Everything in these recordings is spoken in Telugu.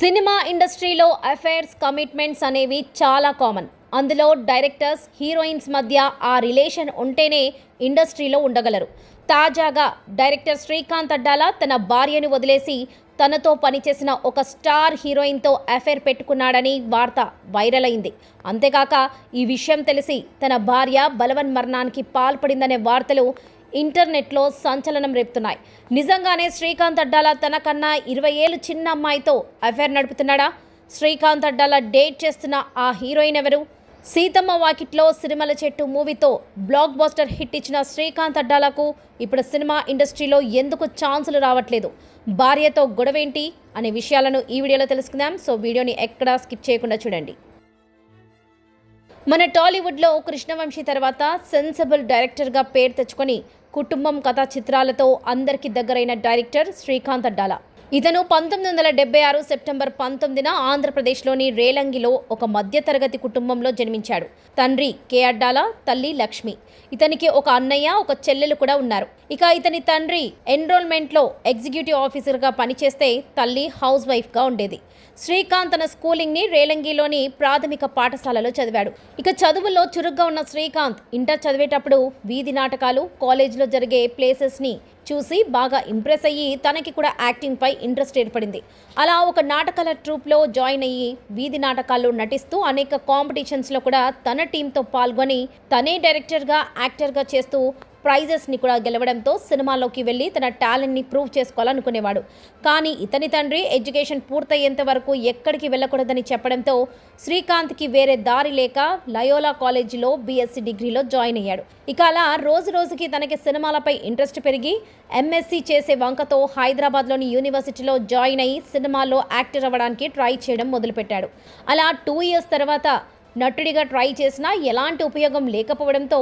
సినిమా ఇండస్ట్రీలో అఫైర్స్ కమిట్మెంట్స్ అనేవి చాలా కామన్. అందులో డైరెక్టర్స్ హీరోయిన్స్ మధ్య ఆ రిలేషన్ ఉంటేనే ఇండస్ట్రీలో ఉండగలరు. తాజాగా డైరెక్టర్ శ్రీకాంత్ అడ్డాల తన భార్యను వదిలేసి తనతో పనిచేసిన ఒక స్టార్ హీరోయిన్తో అఫైర్ పెట్టుకున్నాడని వార్త వైరల్ అయింది. అంతేకాక ఈ విషయం తెలిసి తన భార్య బలవన్ మరణానికి పాల్పడిందనే వార్తలు ఇంటర్నెట్లో సంచలనం రేపుతున్నాయి. నిజంగానే శ్రీకాంత్ అడ్డాల తనకన్నా ఇరవై ఏళ్ళు చిన్న అమ్మాయితో అఫైర్ నడుపుతున్నాడా? శ్రీకాంత్ అడ్డాల డేట్ చేస్తున్న ఆ హీరోయిన్ ఎవరు? సీతమ్మ వాకిట్లో సిరిమల చెట్టు మూవీతో బ్లాక్ బాస్టర్ హిట్ ఇచ్చిన శ్రీకాంత్ అడ్డాలకు ఇప్పుడు సినిమా ఇండస్ట్రీలో ఎందుకు ఛాన్సులు రావట్లేదు? భార్యతో గొడవేంటి అనే విషయాలను ఈ వీడియోలో తెలుసుకుందాం. సో వీడియోని ఎక్కడా స్కిప్ చేయకుండా చూడండి. మన టాలీవుడ్లో కృష్ణవంశీ తర్వాత సెన్సిబుల్ డైరెక్టర్గా పేరు తెచ్చుకొని కుటుంబం కథా చిత్రాలతో అందరికీ దగ్గరైన డైరెక్టర్ శ్రీకాంత్ అడ్డాల. ఇతను పంతొమ్మిది వందల డెబ్బై ఆరు సెప్టెంబర్ పంతొమ్మిదిన ఆంధ్రప్రదేశ్లోని రేలంగిలో ఒక మధ్యతరగతి కుటుంబంలో జన్మించాడు. తండ్రి కే అడ్డాల తల్లి లక్ష్మి. ఇతనికి ఒక అన్నయ్య ఒక చెల్లెలు కూడా ఉన్నారు. ఇక ఇతని తండ్రి ఎన్రోల్మెంట్లో ఎగ్జిక్యూటివ్ ఆఫీసర్గా పనిచేస్తే తల్లి హౌస్ వైఫ్గా ఉండేది. శ్రీకాంత్ తన స్కూలింగ్ని రేలంగిలోని ప్రాథమిక పాఠశాలలో చదివాడు. ఇక చదువుల్లో చురుగ్గా ఉన్న శ్రీకాంత్ ఇంటర్ చదివేటప్పుడు వీధి నాటకాలు కాలేజీలో జరిగే ప్లేసెస్ని చూసి బాగా ఇంప్రెస్ అయ్యి తనకి కూడా యాక్టింగ్పై ఇంట్రెస్ట్ ఏర్పడింది. అలా ఒక నాటకాల ట్రూప్లో జాయిన్ అయ్యి వీధి నాటకాల్లో నటిస్తూ అనేక కాంపిటీషన్స్లో కూడా తన టీంతో పాల్గొని తనే డైరెక్టర్గా యాక్టర్గా చేస్తూ ప్రైజెస్ని కూడా గెలవడంతో సినిమాలోకి వెళ్ళి తన టాలెంట్ని ప్రూవ్ చేసుకోవాలనుకునేవాడు. కానీ ఇతని తండ్రి ఎడ్యుకేషన్ పూర్తయ్యేంత వరకు ఎక్కడికి వెళ్ళకూడదని చెప్పడంతో శ్రీకాంత్కి వేరే దారి లేక లయోలా కాలేజీలో బీఎస్సీ డిగ్రీలో జాయిన్ అయ్యాడు. ఇక అలా రోజు రోజుకి తనకి సినిమాలపై ఇంట్రెస్ట్ పెరిగి ఎంఎస్సీ చేసే వంకతో హైదరాబాద్లోని యూనివర్సిటీలో జాయిన్ అయ్యి సినిమాలో యాక్టర్ అవ్వడానికి ట్రై చేయడం మొదలుపెట్టాడు. అలా టూ ఇయర్స్ తర్వాత నటుడిగా ట్రై చేసినా ఎలాంటి ఉపయోగం లేకపోవడంతో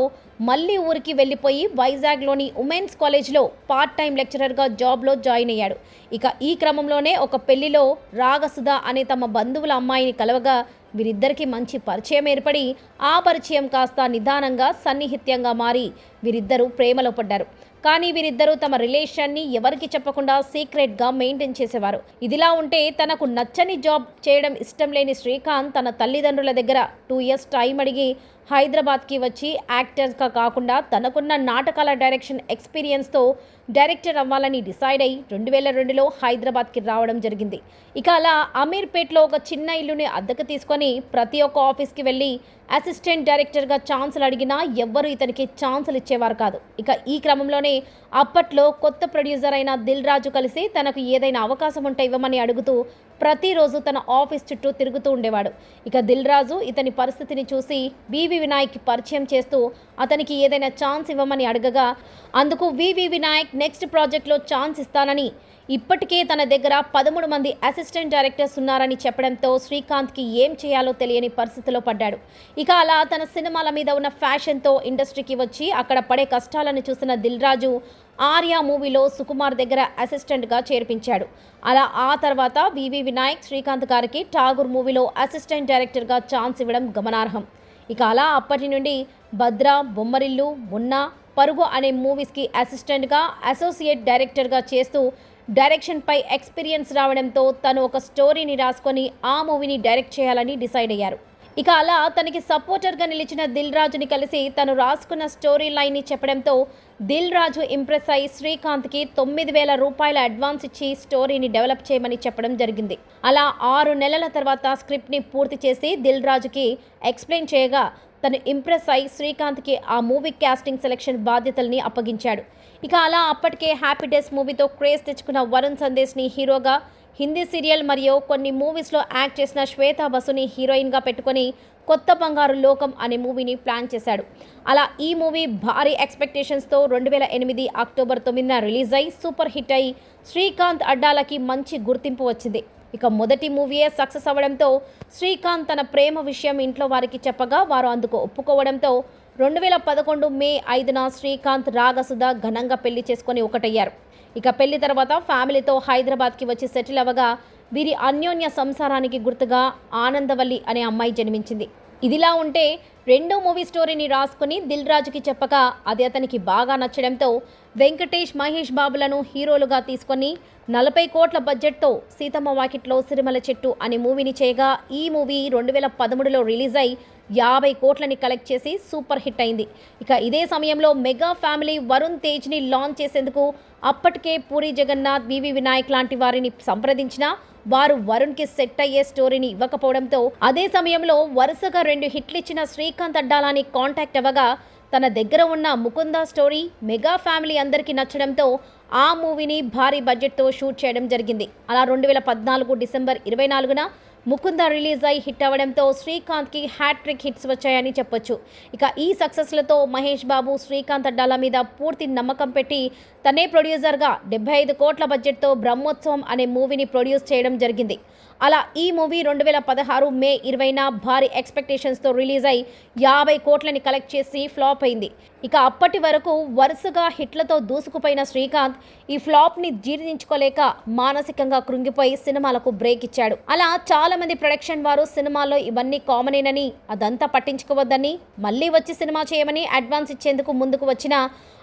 మళ్ళీ ఊరికి వెళ్ళిపోయి వైజాగ్లోని ఉమెన్స్ కాలేజ్లో పార్ట్ టైం లెక్చరర్గా జాబ్లో జాయిన్ అయ్యాడు. ఇక ఈ క్రమంలోనే ఒక పెళ్ళిలో రాగసుధ అనే తమ బంధువుల అమ్మాయిని కలవగా వీరిద్దరికీ మంచి పరిచయం ఏర్పడి ఆ పరిచయం కాస్త నిదానంగా సన్నిహిత్యంగా మారి వీరిద్దరూ ప్రేమలో పడ్డారు. కానీ వీరిద్దరూ తమ రిలేషన్ని ఎవరికి చెప్పకుండా సీక్రెట్గా మెయింటైన్ చేసేవారు. ఇదిలా ఉంటే తనకు నచ్చని జాబ్ చేయడం ఇష్టం లేని శ్రీకాంత్ తన తల్లిదండ్రుల దగ్గర టూ ఇయర్స్ టైం అడిగి హైదరాబాద్కి వచ్చి యాక్టర్స్గా కాకుండా తనకున్న నాటకాల డైరెక్షన్ ఎక్స్పీరియన్స్తో డైరెక్టర్ అవ్వాలని డిసైడ్ అయి రెండు వేల రెండులో హైదరాబాద్కి రావడం జరిగింది. ఇక అలా అమీర్పేట్లో ఒక చిన్న ఇల్లుని అద్దెకు తీసుకొని ప్రతి ఒక్క ఆఫీస్కి వెళ్ళి అసిస్టెంట్ డైరెక్టర్గా ఛాన్సులు అడిగినా ఎవ్వరూ ఇతనికి ఛాన్సులు ఇచ్చేవారు కాదు. ఇక ఈ క్రమంలోనే అప్పట్లో కొత్త ప్రొడ్యూసర్ అయిన దిల్ రాజు కలిసి తనకు ఏదైనా అవకాశం ఉంటే ఇవ్వమని అడుగుతూ ప్రతిరోజు తన ఆఫీస్ చుట్టూ తిరుగుతూ ఉండేవాడు. ఇక దిల్ రాజు ఇతని పరిస్థితిని చూసి వివి వినాయక్ పరిచయం చేస్తూ అతనికి ఏదైనా ఛాన్స్ ఇవ్వమని అడగగా అందుకు వివి వినాయక్ నెక్స్ట్ ప్రాజెక్ట్లో ఛాన్స్ ఇస్తానని ఇప్పటికే తన దగ్గర పదమూడు మంది అసిస్టెంట్ డైరెక్టర్స్ ఉన్నారని చెప్పడంతో శ్రీకాంత్కి ఏం చేయాలో తెలియని పరిస్థితిలో పడ్డాడు. ఇక అలా తన సినిమాల మీద ఉన్న ఫ్యాషన్తో ఇండస్ట్రీకి వచ్చి అక్కడ పడే కష్టాలను చూసిన దిల్ రాజు ఆర్య మూవీలో సుకుమార్ దగ్గర అసిస్టెంట్గా చేర్పించాడు. అలా ఆ తర్వాత వివి వినాయక్ శ్రీకాంత్ గారికి ఠాగూర్ మూవీలో అసిస్టెంట్ డైరెక్టర్గా ఛాన్స్ ఇవ్వడం గమనార్హం. ఇక అలా అప్పటి నుండి భద్ర బొమ్మరిల్లు మున్నా పరుగు అనే మూవీస్కి అసిస్టెంట్గా అసోసియేట్ డైరెక్టర్గా చేస్తూ డైరెక్షన్పై ఎక్స్పీరియన్స్ రావడంతో తను ఒక స్టోరీని రాసుకొని ఆ మూవీని డైరెక్ట్ చేయాలని డిసైడ్ అయ్యారు. ఇక అలా తనకి సపోర్టర్గా నిలిచిన దిల్ రాజుని కలిసి తను రాసుకున్న స్టోరీ లైన్ని చెప్పడంతో దిల్ రాజు ఇంప్రెస్ అయి శ్రీకాంత్కి తొమ్మిది వేల రూపాయల అడ్వాన్స్ ఇచ్చి స్టోరీని డెవలప్ చేయమని చెప్పడం జరిగింది. అలా ఆరు నెలల తర్వాత స్క్రిప్ట్ని పూర్తి చేసి దిల్ రాజుకి ఎక్స్ప్లెయిన్ చేయగా తను ఇంప్రెస్ అయి శ్రీకాంత్కి ఆ మూవీ క్యాస్టింగ్ సెలెక్షన్ బాధ్యతల్ని అప్పగించాడు. ఇక అలా అప్పటికే హ్యాపీ డేస్ మూవీతో క్రేజ్ తెచ్చుకున్న వరుణ్ సందేశ్ని హీరోగా హిందీ సీరియల్ మరియు కొన్ని మూవీస్లో యాక్ట్ చేసిన శ్వేతా బసుని హీరోయిన్గా పెట్టుకొని కొత్త బంగారు లోకం అనే మూవీని ప్లాన్ చేశాడు. అలా ఈ మూవీ భారీ ఎక్స్పెక్టేషన్స్తో రెండు వేల ఎనిమిది అక్టోబర్ తొమ్మిదిన రిలీజ్ అయి సూపర్ హిట్ అయి శ్రీకాంత్ అడ్డాలకి మంచి గుర్తింపు వచ్చింది. ఇక మొదటి మూవీయే సక్సెస్ అవ్వడంతో శ్రీకాంత్ తన ప్రేమ విషయం ఇంట్లో వారికి చెప్పగా వారు అందుకు ఒప్పుకోవడంతో రెండు వేల పదకొండు మే ఐదున శ్రీకాంత్ రాగసుధ ఘనంగా పెళ్ళి చేసుకొని ఒకటయ్యారు. ఇక పెళ్ళి తర్వాత ఫ్యామిలీతో హైదరాబాద్కి వచ్చి సెటిల్ అవ్వగా వీరి అన్యోన్య సంసారానికి గుర్తుగా ఆనందవల్లి అనే అమ్మాయి జన్మించింది. ఇదిలా ఉంటే రెండో మూవీ స్టోరీని రాసుకుని దిల్ రాజుకి చెప్పగా అది అతనికి బాగా నచ్చడంతో వెంకటేష్ మహేష్ బాబులను హీరోలుగా తీసుకొని నలభై కోట్ల బడ్జెట్తో సీతమ్మ వాకిట్లో సిరిమల చెట్టు అనే మూవీని చేయగా ఈ మూవీ రెండు వేల పదమూడులో రిలీజ్ అయి యాభై కోట్లని కలెక్ట్ చేసి సూపర్ హిట్ అయింది. ఇక ఇదే సమయంలో మెగా ఫ్యామిలీ వరుణ్ తేజ్ని లాంచ్ చేసేందుకు అప్పటికే పూరి జగన్నాథ్ వివి వినాయక్ లాంటి వారిని సంప్రదించినా వారు వరుణ్కి సెట్ అయ్యే స్టోరీని ఇవ్వకపోవడంతో అదే సమయంలో వరుసగా రెండు హిట్లు ఇచ్చిన శ్రీకాంత్ అడ్డాలాని కాంటాక్ట్ అవ్వగా తన దగ్గర ఉన్న ముకుంద స్టోరీ మెగా ఫ్యామిలీ అందరికీ నచ్చడంతో ఆ మూవీని భారీ బడ్జెట్తో షూట్ చేయడం జరిగింది. అలా రెండు వేల పద్నాలుగు డిసెంబర్ ఇరవై నాలుగున ముకుంద రిలీజ్ అయి హిట్ అవ్వడంతో శ్రీకాంత్కి హ్యాట్రిక్ హిట్స్ వచ్చాయని చెప్పొచ్చు. ఇక ఈ సక్సెస్లతో మహేష్ బాబు శ్రీకాంత్ అడ్డాల మీద పూర్తి నమ్మకం పెట్టి తనే ప్రొడ్యూసర్గా డెబ్బై ఐదు కోట్ల బడ్జెట్తో బ్రహ్మోత్సవం అనే మూవీని ప్రొడ్యూస్ చేయడం జరిగింది. అలా ఈ మూవీ రెండు వేల పదహారు మే ఇరవైన భారీ ఎక్స్పెక్టేషన్స్తో రిలీజ్ అయి యాభై కోట్లని కలెక్ట్ చేసి ఫ్లాప్ అయింది. ఇక అప్పటి వరకు వరుసగా హిట్లతో దూసుకుపోయిన శ్రీకాంత్ ఈ ఫ్లాప్ని జీర్ణించుకోలేక మానసికంగా కృంగిపోయి సినిమాలకు బ్రేక్ ఇచ్చాడు. అలా చాలా మంది ప్రొడక్షన్ వారు సినిమాల్లో ఇవన్నీ కామనేనని అదంతా పట్టించుకోవద్దని మళ్ళీ వచ్చి సినిమా చేయమని అడ్వాన్స్ ఇచ్చేందుకు ముందుకు వచ్చిన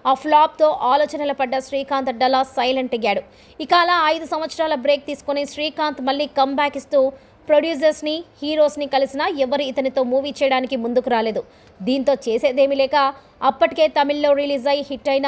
ఆ ఫ్లాప్తో ఆలోచనలు పడ్డ శ్రీకాంత్ డలా సైలెంట్ అయ్యాడు. ఇక అలా ఐదు సంవత్సరాల బ్రేక్ తీసుకొని శ్రీకాంత్ మళ్ళీ కమ్బ్యాక్ ఇస్తూ ప్రొడ్యూసర్స్ని హీరోస్ని కలిసినా ఎవరు ఇతనితో మూవీ చేయడానికి ముందుకు రాలేదు. దీంతో చేసేదేమీ లేక అప్పటికే తమిళ్ళో రిలీజ్ అయి హిట్ అయిన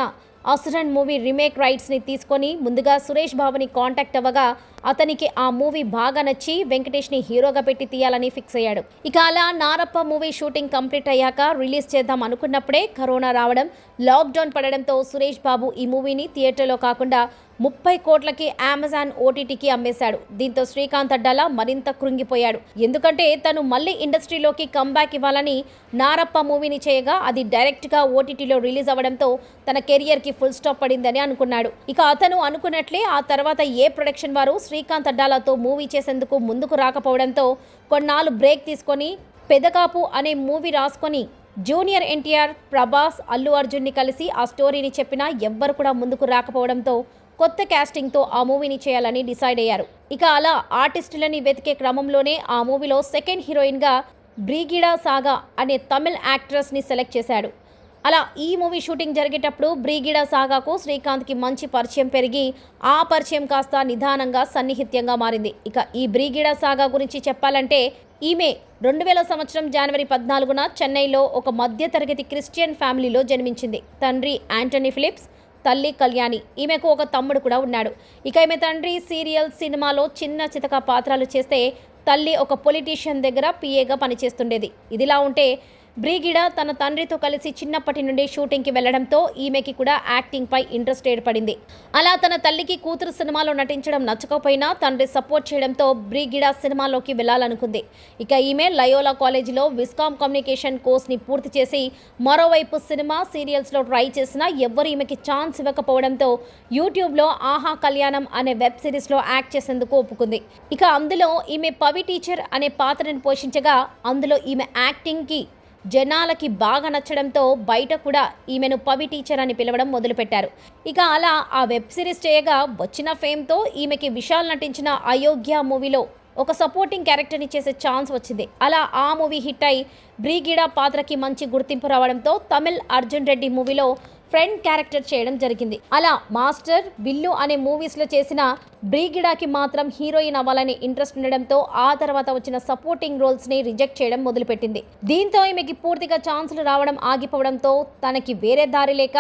అసురన్ మూవీ రీమేక్ రైట్స్ని తీసుకొని ముందుగా సురేష్ బాబుని కాంటాక్ట్ అవ్వగా అతనికి ఆ మూవీ బాగా నచ్చి వెంకటేష్ని హీరోగా పెట్టి తీయాలని ఫిక్స్ అయ్యాడు. ఇక అలా నారప్ప మూవీ షూటింగ్ కంప్లీట్ అయ్యాక రిలీజ్ చేద్దాం అనుకున్నప్పుడే కరోనా రావడం లాక్డౌన్ పడడంతో సురేష్ బాబు ఈ మూవీని థియేటర్లో కాకుండా ముప్పై కోట్లకి అమెజాన్ ఓటీటీకి అమ్మేశాడు. దీంతో శ్రీకాంత్ అడ్డాల మరింత కృంగిపోయాడు. ఎందుకంటే తను మళ్ళీ ఇండస్ట్రీలోకి కంబ్యాక్ ఇవ్వాలని నారప్ప మూవీని చేయగా అది డైరెక్ట్గా ఓటీటీలో రిలీజ్ అవ్వడంతో తన కెరియర్కి ఫుల్ స్టాప్ పడిందని అనుకున్నాడు. ఇక అతను అనుకున్నట్లే ఆ తర్వాత ఏ ప్రొడక్షన్ వారు శ్రీ శ్రీకాంత్ అడ్డాలతో మూవీ చేసేందుకు ముందుకు రాకపోవడంతో కొన్నాళ్ళు బ్రేక్ తీసుకొని పెదకాపు అనే మూవీ రాసుకొని జూనియర్ ఎన్టీఆర్ ప్రభాస్ అల్లు అర్జున్ని కలిసి ఆ స్టోరీని చెప్పినా ఎవ్వరు కూడా ముందుకు రాకపోవడంతో కొత్త క్యాస్టింగ్తో ఆ మూవీని చేయాలని డిసైడ్ అయ్యారు. ఇక అలా ఆర్టిస్టులని వెతికే క్రమంలోనే ఆ మూవీలో సెకండ్ హీరోయిన్గా బ్రీగిడా సాగా అనే తమిళ్ యాక్ట్రెస్ని సెలెక్ట్ చేశాడు. అలా ఈ మూవీ షూటింగ్ జరిగేటప్పుడు బ్రీగిడా సాగాకు శ్రీకాంత్కి మంచి పరిచయం పెరిగి ఆ పరిచయం కాస్త నిదానంగా సన్నిహిత్యంగా మారింది. ఇక ఈ బ్రీగిడా సాగా గురించి చెప్పాలంటే ఈమె రెండు వేల సంవత్సరం జనవరి పద్నాలుగున చెన్నైలో ఒక మధ్యతరగతి క్రిస్టియన్ ఫ్యామిలీలో జన్మించింది. తండ్రి యాంటనీ ఫిలిప్స్ తల్లి కళ్యాణి. ఈమెకు ఒక తమ్ముడు కూడా ఉన్నాడు. ఇక ఈమె తండ్రి సీరియల్ సినిమాలో చిన్న చితక పాత్రలు చేస్తే తల్లి ఒక పొలిటీషియన్ దగ్గర పిఏగా పనిచేస్తుండేది. ఇదిలా ఉంటే బ్రిగిడ తన తండ్రితో కలిసి చిన్నప్పటి నుండి షూటింగ్కి వెళ్ళడంతో ఈమెకి కూడా యాక్టింగ్పై ఇంట్రెస్ట్ ఏర్పడింది. అలా తన తల్లికి కూతురు సినిమాలో నటించడం నచ్చకపోయినా తండ్రి సపోర్ట్ చేయడంతో బ్రిగిడ సినిమాలోకి వెళ్ళాలనుకుంది ఇక ఈమె లయోలా కాలేజీలో విస్కామ్ కమ్యూనికేషన్ కోర్స్ని పూర్తి చేసి మరోవైపు సినిమా సీరియల్స్లో ట్రై చేసినా ఎవ్వరు ఈమెకి ఛాన్స్ ఇవ్వకపోవడంతో యూట్యూబ్లో ఆహా కళ్యాణం అనే వెబ్ సిరీస్లో యాక్ట్ చేసేందుకు ఒప్పుకుంది. ఇక అందులో ఈమె పవి టీచర్ అనే పాత్రను పోషించగా అందులో ఈమె యాక్టింగ్కి జనాలకి బాగా నచ్చడంతో బయట కూడా ఈమెను పవి టీచర్ అని పిలవడం మొదలుపెట్టారు. ఇక అలా ఆ వెబ్ సిరీస్ చేయగా వచ్చిన ఫేమ్తో ఈమెకి విశాల్ నటించిన అయోగ్య మూవీలో ఒక సపోర్టింగ్ క్యారెక్టర్ని చేసే ఛాన్స్ వచ్చింది. అలా ఆ మూవీ హిట్ అయి బ్రీగిడా పాత్రకి మంచి గుర్తింపు రావడంతో తమిళ్ అర్జున్ రెడ్డి మూవీలో ఫ్రెండ్ క్యారెక్టర్ చేయడం జరిగింది. అలా మాస్టర్ బిల్లు అనే మూవీస్లో చేసిన బ్రీగిడాకి మాత్రం హీరోయిన్ అవ్వాలని ఇంట్రెస్ట్ ఉండడంతో ఆ తర్వాత వచ్చిన సపోర్టింగ్ రోల్స్ని రిజెక్ట్ చేయడం మొదలుపెట్టింది. దీంతో ఈమెకి పూర్తిగా ఛాన్సులు రావడం ఆగిపోవడంతో తనకి వేరే దారి లేక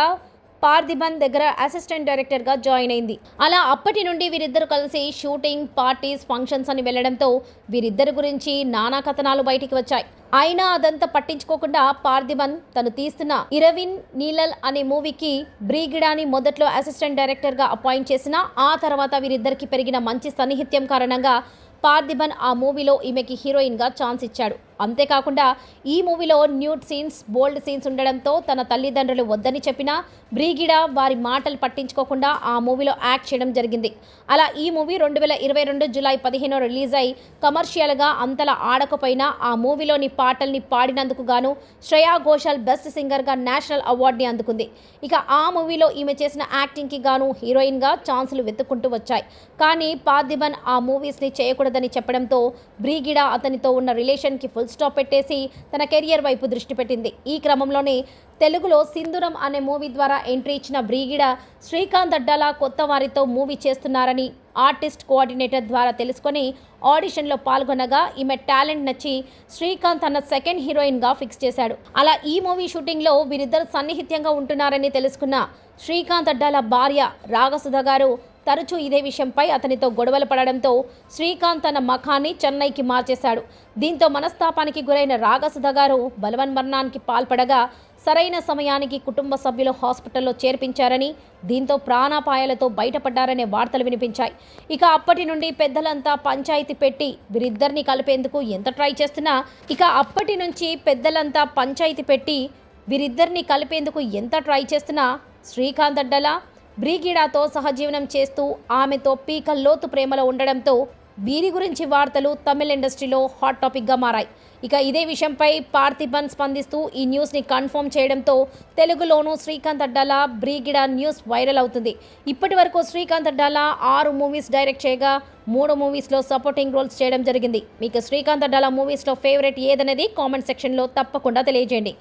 పార్థిబన్ దగ్గర అసిస్టెంట్ డైరెక్టర్గా జాయిన్ అయింది. అలా అప్పటి నుండి వీరిద్దరు కలిసి షూటింగ్ పార్టీస్ ఫంక్షన్స్ అని వెళ్ళడంతో వీరిద్దరి గురించి నానా కథనాలు బయటికి వచ్చాయి. అయినా అదంతా పట్టించుకోకుండా పార్థిబన్ తను తీస్తున్న ఇరవిన్ నీలల్ అనే మూవీకి బ్రీగిడాని మొదట్లో అసిస్టెంట్ డైరెక్టర్గా అపాయింట్ చేసిన ఆ తర్వాత వీరిద్దరికి పెరిగిన మంచి సన్నిహిత్యం కారణంగా పార్థిబన్ ఆ మూవీలో ఈమెకి హీరోయిన్గా ఛాన్స్ ఇచ్చాడు. అంతేకాకుండా ఈ మూవీలో న్యూడ్ సీన్స్ బోల్డ్ సీన్స్ ఉండడంతో తన తల్లిదండ్రులు వద్దని చెప్పినా బ్రీగిడా వారి మాటలు పట్టించుకోకుండా ఆ మూవీలో యాక్ట్ చేయడం జరిగింది. అలా ఈ మూవీ రెండు వేల ఇరవై రెండు జులై పదిహేను రిలీజ్ అయి కమర్షియల్గా అంతలా ఆడకపోయినా ఆ మూవీలోని పాటల్ని పాడినందుకు గాను శ్రేయా ఘోషాల్ బెస్ట్ సింగర్గా నేషనల్ అవార్డుని అందుకుంది. ఇక ఆ మూవీలో ఈమె చేసిన యాక్టింగ్కి గాను హీరోయిన్గా ఛాన్సులు వెతుక్కుంటూ వచ్చాయి. కానీ పార్థిబన్ ఆ మూవీస్ని చేయకూడదని చెప్పడంతో బ్రీగిడా అతనితో ఉన్న రిలేషన్కి ఫుల్ స్టాప్ పెట్టేసి తన కెరియర్ వైపు దృష్టి పెట్టింది. ఈ క్రమంలోనే తెలుగులో సింధురం అనే మూవీ ద్వారా ఎంట్రీ ఇచ్చిన బ్రీగిడ శ్రీకాంత్ అడ్డాల కొత్త వారితో మూవీ చేస్తున్నారని ఆర్టిస్ట్ కోఆర్డినేటర్ ద్వారా తెలుసుకొని ఆడిషన్లో పాల్గొనగా ఈమె టాలెంట్ నచ్చి శ్రీకాంత్ అన్న సెకండ్ హీరోయిన్గా ఫిక్స్ చేశాడు. అలా ఈ మూవీ షూటింగ్లో వీరిద్దరు సన్నిహిత్యంగా ఉంటున్నారని తెలుసుకున్న శ్రీకాంత్ అడ్డాల భార్య రాగసుధ గారు తరచూ ఇదే విషయంపై అతనితో గొడవలు పడడంతో శ్రీకాంత్ తన మఖాన్ని చెన్నైకి మార్చేశాడు. దీంతో మనస్తాపానికి గురైన రాగసుధ గారు బలవన్మరణానికి పాల్పడగా సరైన సమయానికి కుటుంబ సభ్యులు హాస్పిటల్లో చేర్పించారని దీంతో ప్రాణాపాయాలతో బయటపడ్డారనే వార్తలు వినిపించాయి. ఇక అప్పటి నుండి పెద్దలంతా పంచాయతీ పెట్టి వీరిద్దరిని కలిపేందుకు ఎంత ట్రై చేస్తున్నా ఇక అప్పటి నుంచి పెద్దలంతా పంచాయతీ పెట్టి వీరిద్దరిని కలిపేందుకు ఎంత ట్రై చేస్తున్నా శ్రీకాంత్ అడ్డల? బ్రీగిడాతో సహజీవనం చేస్తూ ఆమెతో పీకల్లోతు లోతు ప్రేమలో ఉండడంతో వీరి గురించి వార్తలు తమిళ ఇండస్ట్రీలో హాట్ టాపిక్గా మారాయి. ఇక ఇదే విషయంపై పార్థిబన్ స్పందిస్తూ ఈ న్యూస్ని కన్ఫర్మ్ చేయడంతో తెలుగులోనూ Srikanth Addala Brigida news viral అవుతుంది. ఇప్పటి వరకు శ్రీకాంత్ అడ్డాలా ఆరు మూవీస్ డైరెక్ట్ చేయగా మూడు మూవీస్లో సపోర్టింగ్ రోల్స్ చేయడం జరిగింది. మీకు శ్రీకాంత్ అడ్డాల మూవీస్లో ఫేవరెట్ ఏదనేది కామెంట్ సెక్షన్లో తప్పకుండా తెలియజేయండి.